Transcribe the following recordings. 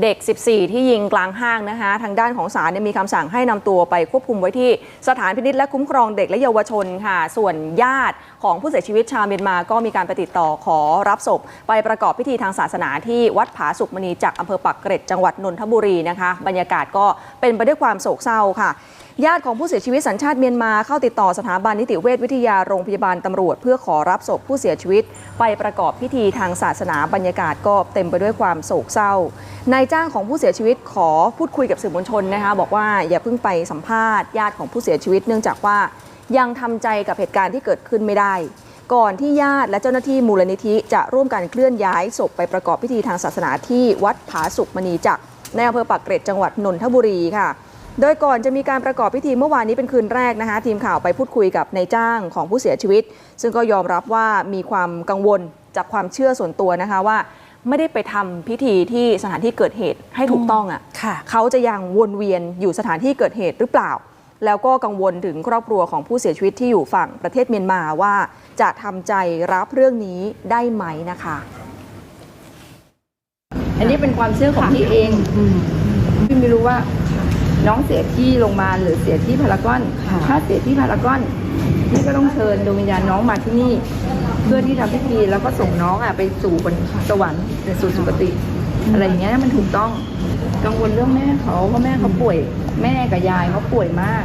เด็ก 14 ที่ยิงกลางห้างนะคะ ทางด้านของศาลมีคำสั่งให้นำตัวไปควบคุมไว้ที่สถานพินิษและคุ้มครองเด็กและเยาวชนค่ะ ส่วนญาติของผู้เสียชีวิตชาวเมียนมาก็มีการไปติดต่อขอรับศพ ไปประกอบพิธีทางศาสนาที่วัดผาสุกมณีจากอำเภอปักเกร็ดจังหวัดนนทบุรีนะคะ บรรยากาศก็เป็นไปด้วยความโศกเศร้าค่ะญาติของผู้เสียชีวิตสัญชาติเมียนมาเข้าติดต่อสถาบันนิติเวชวิทยาโรงพยาบาลตำรวจ เพื่อขอรับศพผู้เสียชีวิต ไปประกอบพิธีทางศาสนาบรรยากาศก็เต็มไปด้วยความโศกเศร้านายจ้างของผู้เสียชีวิตขอพูดคุยกับสื่อมวลชนนะคะบอกว่าอย่าเพิ่งไปสัมภาษณ์ญาติของผู้เสียชีวิต เนื่องจากว่ายังทำใจกับเหตุการณ์ที่เกิดขึ้นไม่ได้ ก่อนที่ญาติและเจ้าหน้าที่มูลนิธิจะร่วมกันเคลื่อนย้ายศพไปประกอบพิธีทางศาสนาที่วัดผาสุกมณีจักรในอำเภอปากเกร็ดจังหวัดนนทบุรีค่ะ โดยก่อนจะมีการประกอบพิธีเมื่อวานนี้เป็นคืนแรกนะคะ ทีมข่าวไปพูดคุยกับนายจ้างของผู้เสียชีวิต ซึ่งก็ยอมรับว่ามีความกังวลจากความเชื่อส่วนตัวนะคะว่า ไม่ได้ไปทำพิธีที่สถานที่เกิดเหตุให้ถูกต้องอะค่ะเขาจะยังวนเวียนอยู่สถานที่เกิดเหตุหรือเปล่า แล้วก็กังวลถึงครอบครัวของผู้เสียชีวิตที่อยู่ฝั่งประเทศเมียนมาว่า จะทำใจรับเรื่องนี้ได้ไหมนะคะ อันนี้เป็นความเชื่อของพี่เองพี่ไม่รู้ว่า น้องเสียที่โรงพยาบาลหรือเสียที่พารากอน ค่ะ ถ้าเสียที่พารากอนพี่ก็ต้องเชิญดวงวิญญาณน้องมาที่นี่ เพื่อที่ทำพิธีแล้วก็ส่งน้องอะไปสู่บนสวรรค์ไปสู่สุคติ อะไรอย่างเงี้ยมันถูกต้องกังวลเรื่องแม่เขาเพราะแม่เขาป่วยแม่กับยายเขาป่วยมาก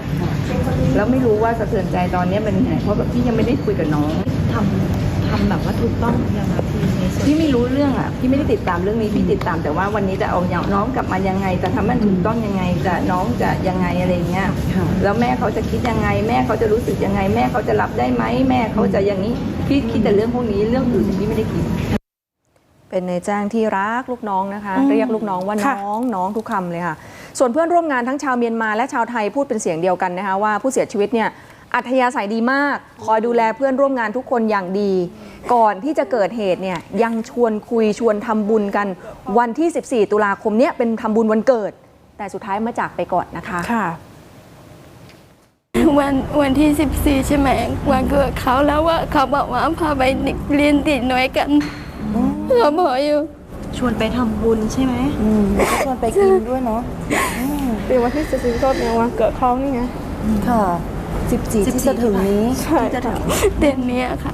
แล้วไม่รู้ว่าสะเทือนใจตอนนี้เป็นยังไงเพราะแบบพี่ยังไม่ได้คุยกับน้อง ทำ ทำแบบว่าถูกต้องยังไงพี่ในส่วนพี่ไม่รู้เรื่องอะพี่ไม่ได้ติดตามเรื่องนี้พี่ติดตามแต่ว่าวันนี้จะเอาน้องกลับมายังไง จะทำให้มันถูกต้องยังไง จะน้องจะยังไงอะไรเงี้ยค่ะ แล้วแม่เขาจะคิดยังไง แม่เขาจะรู้สึกยังไง แม่เขาจะรับได้ไหมแม่เขาจะอย่างนี้พี่คิดแต่เรื่องพวกนี้เรื่องอื่นพี่ไม่ได้คิด เป็นนายจ้างที่รักลูกน้องนะคะอืมเรียกลูกน้องว่าค่ะ น้องน้องทุกคำเลยค่ะ ส่วนเพื่อนร่วมงานทั้งชาวเมียนมาและชาวไทยพูดเป็นเสียงเดียวกันนะคะว่าผู้เสียชีวิตเนี่ย อัธยาศัยดีมาก คอยดูแลเพื่อนร่วมงานทุกคนอย่างดี ก่อนที่จะเกิดเหตุเนี่ยยังชวนคุยชวนทำบุญกันวันที่ 14 ตุลาคมเนี้ยเป็นทำบุญวันเกิด แต่สุดท้ายมาจากไปก่อนนะคะค่ะ วันวันที่ 14 ใช่ไหมวันเกิดเขาแล้วว่าเขาบอกว่าพาไปเรียนติดหน่วยกันเขาบอกอยู่ชวนไปทำบุญใช่ไหมอืมแล้วก็ชวนไปกินด้วยเนาะเป็นวันที่จะซื้อก็เป็นวันเกิดเขานี่ไงค่ะ 14 ที่จะถึงนี้ใช่ที่จะถึงเดือนเนี้ยค่ะ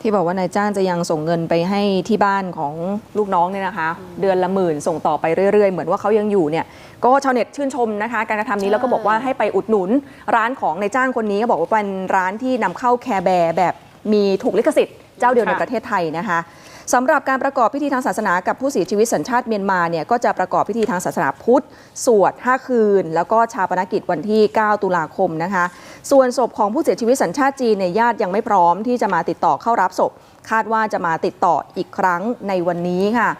ที่บอกว่านายจ้างจะยังส่งเงินไปให้ที่บ้านของลูกน้องเนี่ยนะคะ เดือนละหมื่นส่งต่อไปเรื่อยๆ เหมือนว่าเขายังอยู่เนี่ย ก็ชาวเน็ตชื่นชมนะคะ การกระทำนี้แล้วก็บอกว่าให้ไปอุดหนุน ร้านของนายจ้างคนนี้ก็บอกว่าเป็นร้านที่นำเข้าแคร์แบร์แบบมีถูกลิขสิทธิ์เจ้าเดียวในค่ะประเทศไทยนะคะ สำหรับการประกอบพิธีทางศาสนากับผู้เสียชีวิตสัญชาติเมียนมาเนี่ยก็จะประกอบพิธีทางศาสนาพุทธ สวด 5 คืน แล้วก็ชาปนกิจวันที่ 9 ตุลาคมนะคะ ส่วนศพของผู้เสียชีวิตสัญชาติจีนเนี่ยญาติยังไม่พร้อมที่จะมาติดต่อเข้ารับศพ คาดว่าจะมาติดต่ออีกครั้งในวันนี้ค่ะ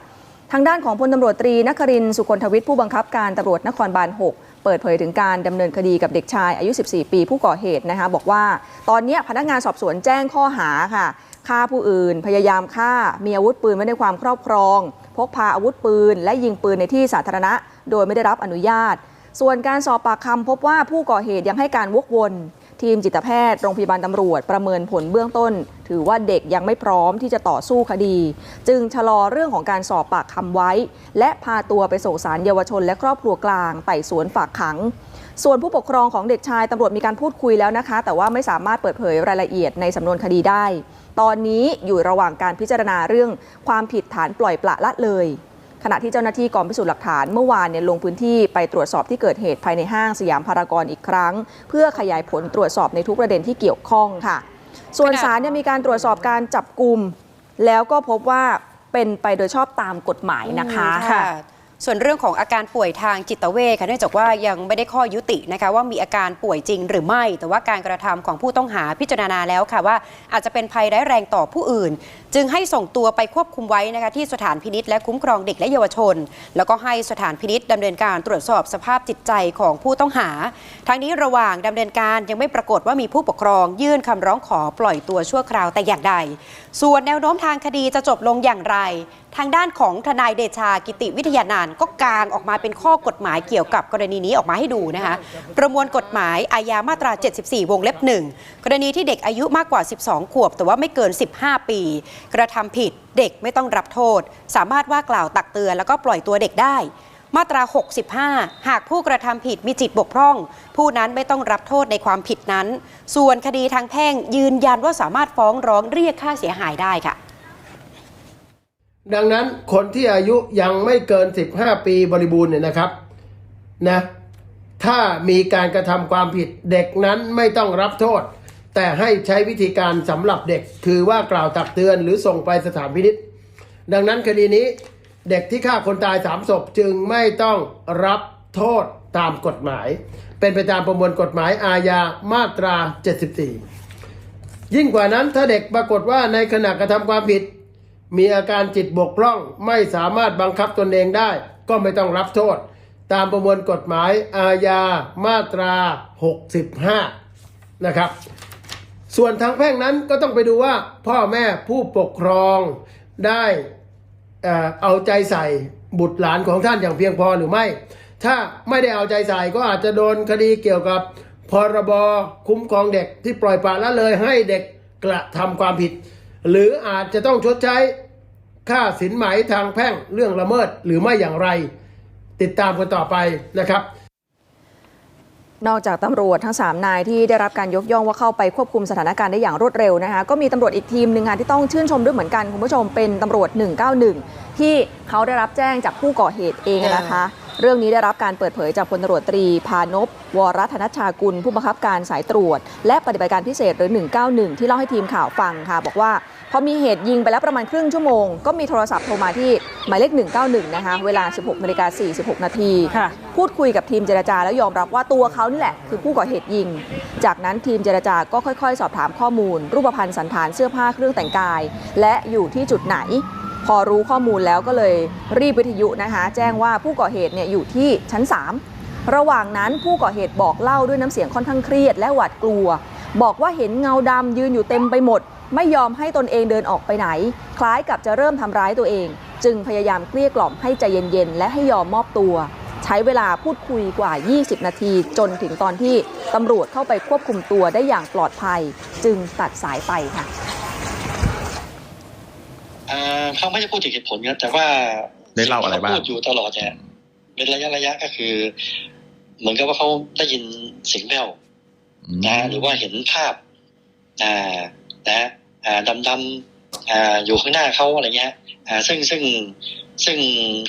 ทางด้านของพลตำรวจตรีนครินสุคนทวิทย์ผู้บังคับการตำรวจนครบาล 6เปิดเผยถึงการดำเนินคดีกับเด็กชายอายุ 14 ปีผู้ก่อเหตุนะคะบอกว่าตอนนี้พนักงานสอบสวนแจ้งข้อหาค่ะ ฆ่าผู้อื่น พยายามฆ่า มีอาวุธปืนไว้ในความครอบครอง พกพาอาวุธปืน และยิงปืนในที่สาธารณะ โดยไม่ได้รับอนุญาต ส่วนการสอบปากคำพบว่าผู้ก่อเหตุยังให้การวกวน ทีมจิตแพทย์โรงพยาบาลตำรวจประเมินผลเบื้องต้น ถือว่าเด็กยังไม่พร้อมที่จะต่อสู้คดี จึงชะลอเรื่องของการสอบปากคำไว้ และพาตัวไปส่งสารเยาวชนและครอบครัวกลางไต่สวนฝากขัง ส่วนผู้ปกครองของเด็กชายตำรวจมีการพูดคุยแล้วนะคะ แต่ว่าไม่สามารถเปิดเผยรายละเอียดในสำนวนคดีได้ ตอนนี้อยู่ระหว่างการพิจารณาเรื่องความผิดฐานปล่อยปละละเลย ขณะที่เจ้าหน้าที่กองพิสูจน์หลักฐานเมื่อวานเนี่ยลงพื้นที่ไปตรวจสอบที่เกิดเหตุภายในห้างสยามพารากอนอีกครั้ง เพื่อขยายผลตรวจสอบในทุกประเด็นที่เกี่ยวข้องค่ะ ส่วนศาลเนี่ยมีการตรวจสอบการจับกลุ่มแล้วก็พบว่าเป็นไปโดยชอบตามกฎหมายนะคะค่ะ ส่วนเรื่องของอาการป่วยทางจิตเวชค่ะเนื่องจากว่ายังไม่ได้ข้อยุตินะคะว่ามีอาการป่วยจริงหรือไม่ แต่ว่าการกระทำของผู้ต้องหาพิจารณาแล้วค่ะว่าอาจจะเป็นภัยร้ายแรงต่อผู้อื่น จึงให้ส่งตัวไปควบคุมไว้นะคะที่สถานพินิษและคุ้มครองเด็กและเยาวชน แล้วก็ให้สถานพินิษดำเนินการตรวจสอบสภาพจิตใจของผู้ต้องหา ทั้งนี้ระหว่างดำเนินการยังไม่ปรากฏว่ามีผู้ปกครอง ยื่นคำร้องขอปล่อยตัวชั่วคราวแต่อย่างใด ส่วนแนวโน้มทางคดีจะจบลงอย่างไร ทางด้านของทนายเดชากิติวิทยานานท์ก็กางออกมาเป็นข้อกฎหมายเกี่ยวกับกรณีนี้ออกมาให้ดูนะคะ ประมวลกฎหมายอาญามาตรา 74 วงเล็บ 1 กรณีที่เด็กอายุมากกว่า 12 ขวบ แต่ว่าไม่เกิน 15 ปี กระทำผิดเด็กไม่ต้องรับโทษ สามารถว่ากล่าวตักเตือนแล้วก็ปล่อยตัวเด็กได้มาตรา 65 หากผู้กระทำผิดมีจิตบกพร่อง ผู้นั้นไม่ต้องรับโทษในความผิดนั้น ส่วนคดีทางแพ่งยืนยันว่าสามารถฟ้องร้องเรียกค่าเสียหายได้ค่ะ ดังนั้นคนที่อายุยังไม่เกิน 15 ปีบริบูรณ์เนี่ยนะครับนะถ้ามีการกระทำความผิดเด็กนั้นไม่ต้องรับโทษ แต่ให้ใช้วิธีการสำหรับเด็ก คือว่ากล่าวตักเตือนหรือส่งไปสถานพินิษดังนั้นคดีนี้เด็กที่ฆ่าคนตายสามศพจึงไม่ต้องรับโทษตามกฎหมาย เป็นไปตามประมวลกฎหมายอาญามาตรา 74 ยิ่งกว่านั้นถ้าเด็กปรากฏว่าในขณะกระทำความผิด มีอาการจิตบกพร่องไม่สามารถบังคับตนเองได้ ก็ไม่ต้องรับโทษ ตามประมวลกฎหมายอาญามาตรา 65 นะครับ ส่วนทางแพ่งนั้นก็ต้องไปดูว่าพ่อแม่ผู้ปกครองได้เอาใจใส่บุตรหลานของท่านอย่างเพียงพอหรือไม่ ถ้าไม่ได้เอาใจใส่ก็อาจจะโดนคดีเกี่ยวกับพรบคุ้มครองเด็กที่ปล่อยปละละเลยให้เด็กกระทำความผิด หรืออาจจะต้องชดใช้ค่าสินไหมทางแพ่งเรื่องละเมิดหรือไม่อย่างไร ติดตามกันต่อไปนะครับนอกจากตำรวจทั้ง 3 นายที่ได้รับการยกย่องว่าเข้าไปควบคุมสถานการณ์ได้อย่างรวดเร็วนะคะก็มีตำรวจอีกทีมหนึ่งงานที่ต้องชื่นชมด้วยเหมือนกัน คุณผู้ชมเป็นตำรวจ 191 ที่เขาได้รับแจ้งจากผู้ก่อเหตุเองนะคะ เรื่องนี้ได้รับการเปิดเผยจากพลตำรวจตรีพานพวรธนชากุล ผู้บังคับการสายตรวจ และปฏิบัติการพิเศษหรือ 191 ที่เล่าให้ทีมข่าวฟังค่ะบอกว่า พอมีเหตุยิงไปแล้วประมาณครึ่งชั่วโมง ก็มีโทรศัพท์โทรมาที่หมายเลข 191 นะคะ เวลา 16นาฬิกา46 นาทีค่ะพูดคุยกับทีมเจรจาแล้วยอมรับว่าตัวเขานี่แหละ คือผู้ก่อเหตุยิง จากนั้นทีมเจรจาก็ค่อยๆ สอบถามข้อมูล รูปพรรณสันฐานเสื้อผ้าเครื่องแต่งกาย และอยู่ที่จุดไหน พอรู้ข้อมูลแล้วก็เลยรีบวิทยุนะคะ แจ้งว่าผู้ก่อเหตุเนี่ยอยู่ที่ชั้น 3 ระหว่างนั้นผู้ก่อเหตุบอกเล่าด้วยน้ำเสียงค่อนข้างเครียดและหวาดกลัว บอกว่าเห็นเงาดำยืนอยู่เต็มไปหมด ไม่ยอมให้ตนเองเดินออกไปไหน คล้ายกับจะเริ่มทำร้ายตัวเอง จึงพยายามเกลี้ยกล่อมให้ใจเย็นๆ และให้ยอมมอบตัว ใช้เวลาพูดคุยกว่า 20 นาที จนถึงตอนที่ตำรวจเข้าไปควบคุมตัวได้อย่างปลอดภัย จึงตัดสายไปค่ะอ่าเขาไม่ได้พูดถึงเหตุผลครับแต่ว่าได้เล่าอะไรบ้างสิ่ที่ขพูดอยู่ตลอดเนี่ยเป็นระยะระยะก็คือ เหมือนกับว่าเขาได้ยินเสียงแว่วนะหรือว่าเห็นภาพอ่า นะอ่าดำดำๆอ่าอยู่ข้างหน้าเขาอะไรเงี้ยอ่าซึ่งซึ่งซึ่ง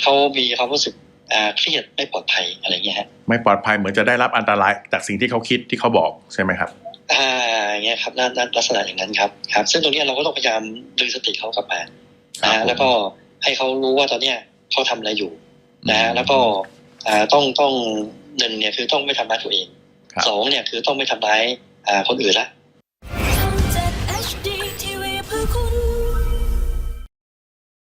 เขามีความรู้สึกอ่าเครียดไม่ปลอดภัยอะไรเงี้ยฮะไม่ปลอดภัยเหมือนจะได้รับอันตรายจากสิ่งที่เขาคิดที่เขาบอกใช่ไหมครับอ่าอย่างเงี้ยครับนั่นนั่นลักษณะอย่างนั้นครับครับ ซึ่งตรงเนี้ยเราก็ต้องพยายามดึงสติเขากลับมาครันะบฮะผมแล้วก็ให้เขารู้ว่าตอนเนี้ยเขาทำอะไรอยู่ นะฮะแล้วก็อ่าต้องต้องหนึ่งเนี่ยคือต้องไม่ทำร้ายตัวเองครับสองเนี่ยคือต้องไม่ทำร้ายอ่าคนอื่นละ